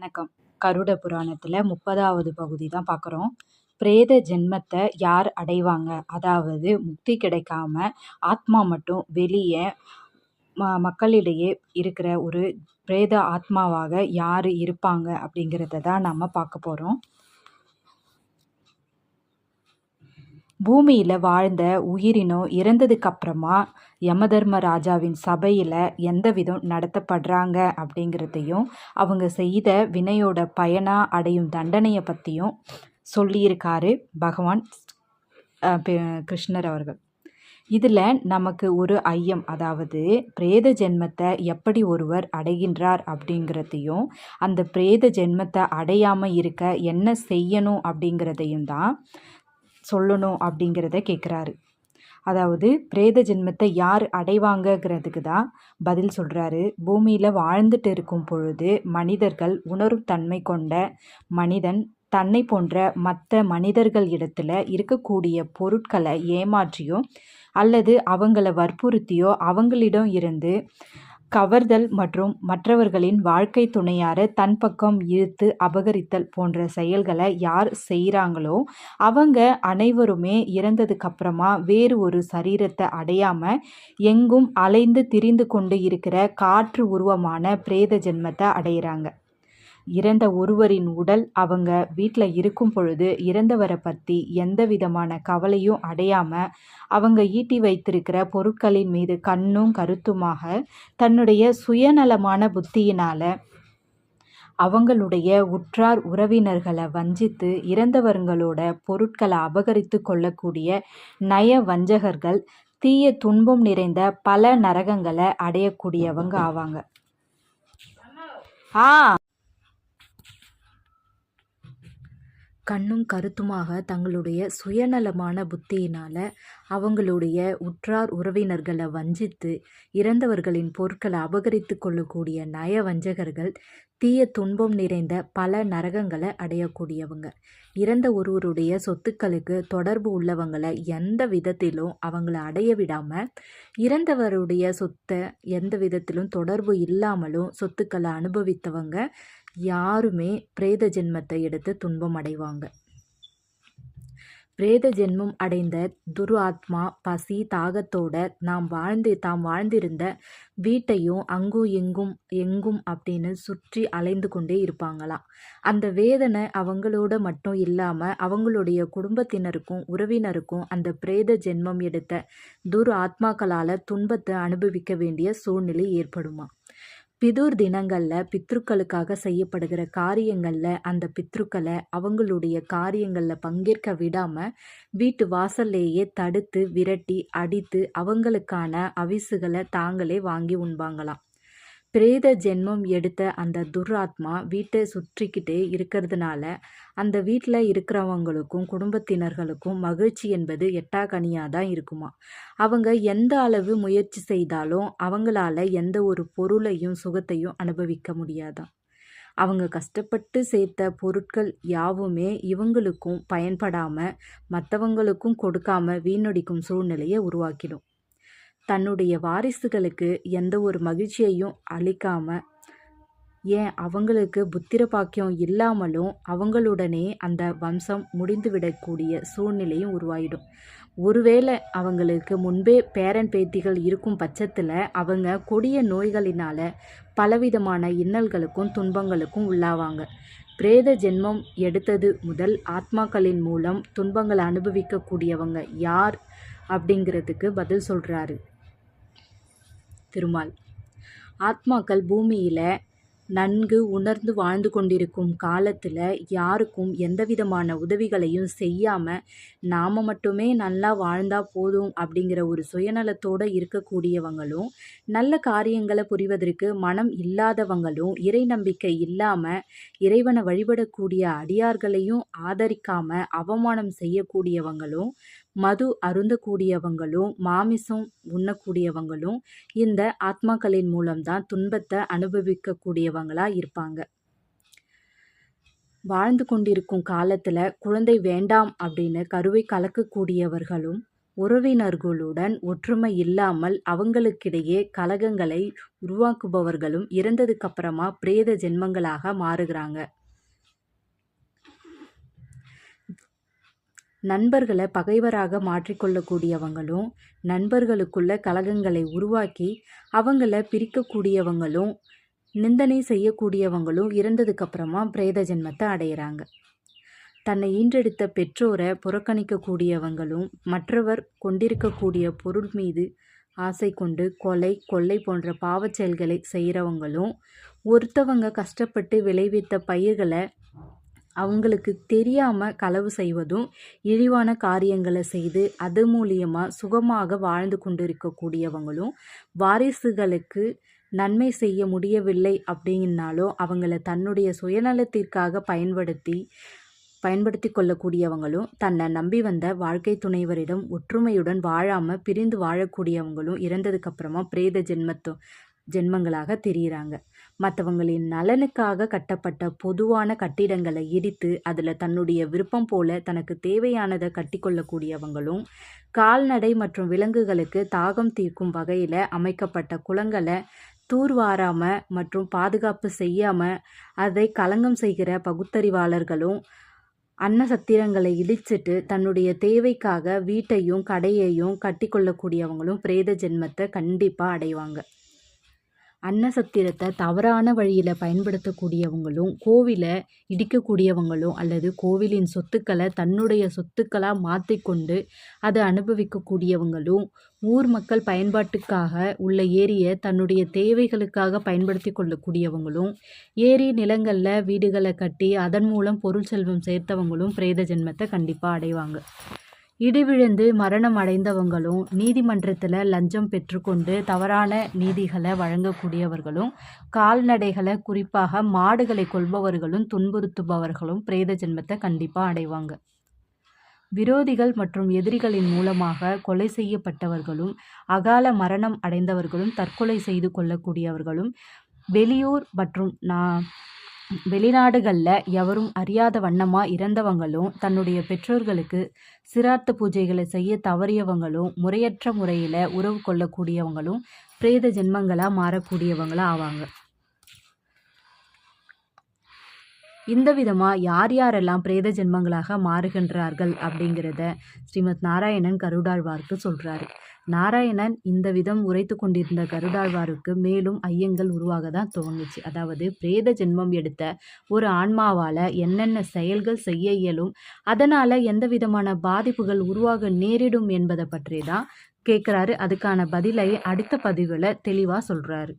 வணக்கம். கருட புராணத்தில் முப்பதாவது பகுதி தான் பார்க்குறோம் பிரேத ஜென்மத்தை யார் அடைவாங்க? அதாவது முக்தி கிடைக்காம ஆத்மா மட்டும் வெளியே ம மக்களிடையே இருக்கிற ஒரு பிரேத ஆத்மாவாக யார் இருப்பாங்க அப்படிங்கிறத தான் நம்ம பார்க்க போகிறோம் பூமியில் வாழ்ந்த உயிரினம் இறந்ததுக்கு அப்புறமா யமதர்ம ராஜாவின் சபையில் எந்த விதம் நடத்தப்படுறாங்க அப்படிங்கிறதையும் அவங்க செய்த வினையோட பயனாக அடையும் தண்டனையை பற்றியும் சொல்லியிருக்காரு பகவான் கிருஷ்ணர் அவர்கள். இதில் நமக்கு ஒரு ஐயம் அதாவது பிரேத ஜென்மத்தை எப்படி ஒருவர் அடைகின்றார் அப்படிங்கிறதையும் அந்த பிரேத ஜென்மத்தை அடையாமல் இருக்க என்ன செய்யணும் அப்படிங்கிறதையும் தான் சொல்லணும் அப்படிங்கிறத கேட்குறாரு அதாவது பிரேத ஜென்மத்தை யார் அடைவாங்கங்கிறதுக்கு தான் பதில் சொல்கிறாரு பூமியில் வாழ்ந்துட்டு இருக்கும் பொழுது மனிதர்கள் உணரும் தன்மை கொண்ட மனிதன் தன்னை போன்ற மற்ற மனிதர்கள் இடத்துல இருக்கக்கூடிய பொருட்களை ஏமாற்றியோ அல்லது அவங்கள வற்புறுத்தியோ அவங்களிடம் இருந்து கவர்தல் மற்றும் மற்றவர்களின் வாழ்க்கை துணையார தன் பக்கம் இழுத்து அபகரித்தல் போன்ற செயல்களை யார் செய்கிறாங்களோ அவங்க அனைவருமே இறந்ததுக்கப்புறமா வேறு ஒரு சரீரத்தை அடையாமல் எங்கும் அலைந்து திரிந்து கொண்டு இருக்கிற காற்று உருவமான பிரேத ஜென்மத்தை அடையிறாங்க. இறந்த ஒருவரின் உடல் அவங்க வீட்டில் இருக்கும் பொழுது இறந்தவரை பற்றி எந்த விதமான கவலையும் அடையாமல் அவங்க ஈட்டி வைத்திருக்கிற பொருட்களின் மீது கண்ணும் கருத்துமாக தன்னுடைய சுயநலமான புத்தியினால் அவங்களுடைய உற்றார் உறவினர்களை வஞ்சித்து இறந்தவர்களோட பொருட்களை அபகரித்து கொள்ளக்கூடிய நய வஞ்சகர்கள் தீய துன்பம் நிறைந்த பல நரகங்களை அடையக்கூடியவங்க ஆவாங்க. ஆ. கண்ணும் கருத்துமாக தங்களுடைய சுயநலமான புத்தியினால் அவங்களுடைய உற்றார் உறவினர்களை வஞ்சித்து இறந்தவர்களின் பொருட்களை அபகரித்து கொள்ளக்கூடிய நய வஞ்சகர்கள் தீய துன்பம் நிறைந்த பல நரகங்களை அடையக்கூடியவங்க. இறந்த ஒருவருடைய சொத்துக்களுக்கு தொடர்பு உள்ளவங்களை எந்த விதத்திலும் அவங்கள அடைய விடாமல் இறந்தவருடைய சொத்தை எந்த விதத்திலும் தொடர்பு இல்லாமலும் சொத்துக்களை அனுபவித்தவங்க யாருமே பிரேத ஜென்மத்தை எடுத்து துன்பம் அடைவாங்க. பிரேத ஜென்மம் அடைந்த துரு ஆத்மா பசி தாகத்தோட நாம் வாழ்ந்து தாம் வாழ்ந்திருந்த வீட்டையும் அங்கும் எங்கும் எங்கும் அப்படின்னு சுற்றி அலைந்து கொண்டே இருப்பாங்களாம். அந்த வேதனை அவங்களோட மட்டும் இல்லாமல் அவங்களுடைய குடும்பத்தினருக்கும் உறவினருக்கும் அந்த பிரேத ஜென்மம் எடுத்த துர் ஆத்மாக்களால் துன்பத்தை அனுபவிக்க வேண்டிய சூழ்நிலை ஏற்படுமா பிதுர் தினங்களில் பித்ருக்களுக்காக செய்யப்படுகிற காரியங்களில் அந்த பித்ருக்களை அவங்களுடைய காரியங்களில் பங்கேற்க விடாமல் வீட்டு வாசல்லையே தடுத்து விரட்டி அடித்து அவங்களுக்கான அவிசுகளை தாங்களே வாங்கி உண்பாங்களாம். பிரேத ஜென்மம் எடுத்த அந்த துராத்மா வீட்டை சுற்றிக்கிட்டே இருக்கிறதுனால அந்த வீட்டில் இருக்கிறவங்களுக்கும் குடும்பத்தினர்களுக்கும் மகிழ்ச்சி என்பது எட்டாக்கனியாக தான் இருக்குமா? அவங்க எந்த அளவு முயற்சி செய்தாலும் அவங்களால எந்த ஒரு பொருளையும் சுகத்தையும் அனுபவிக்க முடியாதான். அவங்க கஷ்டப்பட்டு சேர்த்த பொருட்கள் யாவுமே இவங்களுக்கும் பயன்படாமல் மற்றவங்களுக்கும் கொடுக்காம வீணடிக்கும் சூழ்நிலையை உருவாக்கிடும். தன்னுடைய வாரிசுகளுக்கு எந்த ஒரு மகிழ்ச்சியையும் அளிக்காம ஏன் அவங்களுக்கு புத்திர பாக்கியம் இல்லாமலும் அவங்களுடனே அந்த வம்சம் முடிந்துவிடக்கூடிய சூழ்நிலையும் உருவாயிடும். ஒருவேளை அவங்களுக்கு முன்பே பேரன் பேத்திகள் இருக்கும் பட்சத்தில் அவங்க கொடிய நோய்களினால் பலவிதமான இன்னல்களுக்கும் துன்பங்களுக்கும் உள்ளாவாங்க. பிரேத ஜென்மம் எடுத்தது முதல் ஆத்மாக்களின் மூலம் துன்பங்களை அனுபவிக்கக்கூடியவங்க யார் அப்படிங்கிறதுக்கு பதில் சொல்கிறாரு திருமால். ஆத்மாக்கள் பூமியில் நன்கு உணர்ந்து வாழ்ந்து கொண்டிருக்கும் காலத்தில் யாருக்கும் எந்த விதமான உதவிகளையும் செய்யாமல் நாம் மட்டுமே நல்லா வாழ்ந்தா போதும் அப்படிங்கிற ஒரு சுயநலத்தோடு இருக்கக்கூடியவங்களும் நல்ல காரியங்களை புரிவதற்கு மனம் இல்லாதவங்களும் இறை நம்பிக்கை இல்லாமல் இறைவனை வழிபடக்கூடிய அடியார்களையும் ஆதரிக்காமல் அவமானம் செய்யக்கூடியவங்களும் மது அருந்தக்கூடியவங்களும் மாமிசம் உண்ணக்கூடியவங்களும் இந்த ஆத்மாக்களின் மூலம்தான் துன்பத்தை அனுபவிக்கக்கூடியவங்களா இருப்பாங்க. வாழ்ந்து கொண்டிருக்கும் காலத்தில் குழந்தை வேண்டாம் அப்படின்னு கருவை கலக்கக்கூடியவர்களும் உறவினர்களுடன் ஒற்றுமை இல்லாமல் அவங்களுக்கிடையே கலகங்களை உருவாக்குபவர்களும் இறந்ததுக்கு அப்புறமா பிரேத ஜென்மங்களாக மாறுகிறாங்க. நண்பர்களை பகைவராக மாற்றிக்கொள்ளக்கூடியவங்களும் நண்பர்களுக்குள்ள கலகங்களை உருவாக்கி அவங்கள பிரிக்கக்கூடியவங்களும் நிந்தனை செய்யக்கூடியவங்களும் இறந்ததுக்கு அப்புறமா பிரேத ஜென்மத்தை அடையிறாங்க. தன்னை ஈன்றெடுத்த பெற்றோரை புறக்கணிக்கக்கூடியவங்களும் மற்றவர் கொண்டிருக்கக்கூடிய பொருள் மீது ஆசை கொண்டு கொலை கொள்ளை போன்ற பாவச் செயல்களை செய்கிறவங்களும் ஒருத்தவங்க கஷ்டப்பட்டு விளைவித்த பயிர்களை அவங்களுக்கு தெரியாமல் களவு செய்வதும் இழிவான காரியங்களை செய்து அது மூலியமாக சுகமாக வாழ்ந்து கொண்டிருக்கக்கூடியவங்களும் வாரிசுகளுக்கு நன்மை செய்ய முடியவில்லை அப்படின்னாலும் அவங்கள தன்னுடைய சுயநலத்திற்காக பயன்படுத்தி பயன்படுத்தி கொள்ளக்கூடியவங்களும் தன்னை நம்பி வந்த வாழ்க்கை துணைவரிடம் ஒற்றுமையுடன் வாழாமல் பிரிந்து வாழக்கூடியவங்களும் இறந்ததுக்கப்புறமா பிரேத ஜென்மத்தோ ஜென்மங்களாக தெரிகிறாங்க மற்றவங்களின் நலனுக்காக கட்டப்பட்ட பொதுவான கட்டிடங்களை இடித்து அதில் தன்னுடைய விருப்பம் போல தனக்கு தேவையானதை கட்டிக்கொள்ளக்கூடியவங்களும் கால்நடை மற்றும் விலங்குகளுக்கு தாகம் தீர்க்கும் வகையில் அமைக்கப்பட்ட குளங்களை தூர்வாராமல் மற்றும் பாதுகாப்பு செய்யாமல் அதை களங்கம் செய்கிற பகுத்தறிவாளர்களும் அன்னசத்திரங்களை இடிச்சிட்டு தன்னுடைய தேவைக்காக வீட்டையும் கடையையும் கட்டி கொள்ளக்கூடியவங்களும் பிரேத ஜென்மத்தை கண்டிப்பாக அடைவாங்க. அன்னசத்திரத்தை தவறான வழியில் பயன்படுத்தக்கூடியவங்களும் கோவிலை இடிக்கக்கூடியவங்களும் அல்லது கோவிலின் சொத்துக்களை தன்னுடைய சொத்துக்களாக மாற்றிக்கொண்டு அதை அனுபவிக்கக்கூடியவங்களும் ஊர் மக்கள் பயன்பாட்டுக்காக உள்ள ஏரியை தன்னுடைய தேவைகளுக்காக பயன்படுத்தி கொள்ளக்கூடியவங்களும் ஏரி நிலங்களில் வீடுகளை கட்டி அதன் மூலம் பொருள் செல்வம் சேர்த்தவங்களும் பிரேத ஜென்மத்தை கண்டிப்பாக அடைவாங்க. இடிவிழுந்து மரணம் அடைந்தவங்களும் நீதிமன்றத்தில் லஞ்சம் பெற்றுக்கொண்டு தவறான நீதிகளை வழங்கக்கூடியவர்களும் கால்நடைகளை குறிப்பாக மாடுகளை கொள்பவர்களும் துன்புறுத்துபவர்களும் பிரேத ஜென்மத்தை கண்டிப்பாக அடைவாங்க. விரோதிகள் மற்றும் எதிரிகளின் மூலமாக கொலை செய்யப்பட்டவர்களும் அகால மரணம் அடைந்தவர்களும் தற்கொலை செய்து கொள்ளக்கூடியவர்களும் வெளியூர் மற்றும் நான் வெளிநாடுகளில் எவரும் அறியாத வண்ணமாக இறந்தவங்களும் தன்னுடைய பெற்றோர்களுக்கு சிரார்த்த பூஜைகளை செய்ய தவறியவங்களும் முறையற்ற முறையில் உறவு கொள்ளக்கூடியவங்களும் பிரேத ஜென்மங்களாக மாறக்கூடியவங்களாக ஆவாங்க. இந்த விதமாக யார் யாரெல்லாம் பிரேத ஜென்மங்களாக மாறுகின்றார்கள் அப்படிங்கிறத ஸ்ரீமத் நாராயணன் கருடாழ்வார்க்கு சொல்கிறாரு நாராயணன் இந்த விதம் உரைத்து கொண்டிருந்த கருடாழ்வாருக்கு மேலும் ஐயங்கள் உருவாக தான் துவங்குச்சு. அதாவது பிரேத ஜென்மம் எடுத்த ஒரு ஆன்மாவால் என்னென்ன செயல்கள் செய்ய இயலும் அதனால் எந்த விதமான பாதிப்புகள் உருவாக நேரிடும் என்பதை பற்றி தான் கேட்குறாரு அதுக்கான பதிலை அடுத்த பதிவில் தெளிவாக சொல்கிறாரு